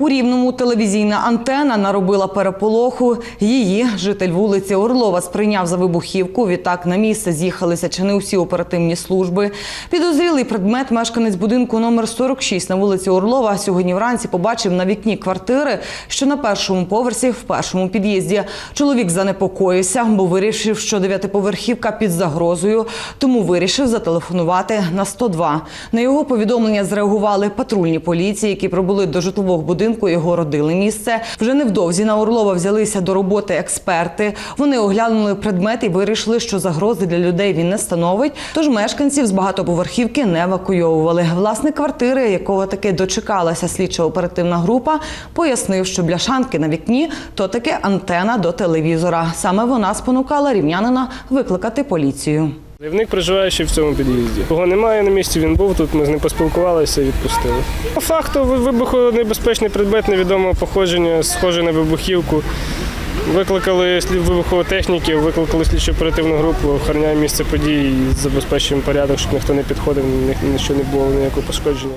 У рівному телевізійна антена наробила переполоху. Її житель вулиці Орлова сприйняв за вибухівку. Відтак на місце з'їхалися чи не усі оперативні служби. Підозрілий предмет мешканець будинку номер 46 на вулиці Орлова сьогодні вранці побачив на вікні квартири, що на першому поверсі в першому під'їзді. Чоловік занепокоївся, бо вирішив, що дев'ятиповерхівка під загрозою, тому вирішив зателефонувати на 102. На його повідомлення зреагували патрульні поліції, які прибули до житлового будинку і огородили місце. Вже невдовзі на Орлова взялися до роботи експерти. Вони оглянули предмет і вирішили, що загрози для людей він не становить. Тож мешканців з багатоповерхівки не евакуйовували. Власник квартири, якого таки дочекалася слідча оперативна група, пояснив, що бляшанки на вікні то таки антена до телевізора. Саме вона спонукала рівнянина викликати поліцію. Заявник проживає ще в цьому під'їзді. Кого немає на місці, він був тут. Ми з ним поспілкувалися і відпустили. По факту ви- вибухонебезпечний предмет невідомого походження, схожий на вибухівку. Викликали слід вибухотехніків, викликали слідчо оперативну групу, охороняємо місце події і забезпечуємо порядок, щоб ніхто не підходив, нічого не було ніякого пошкодження.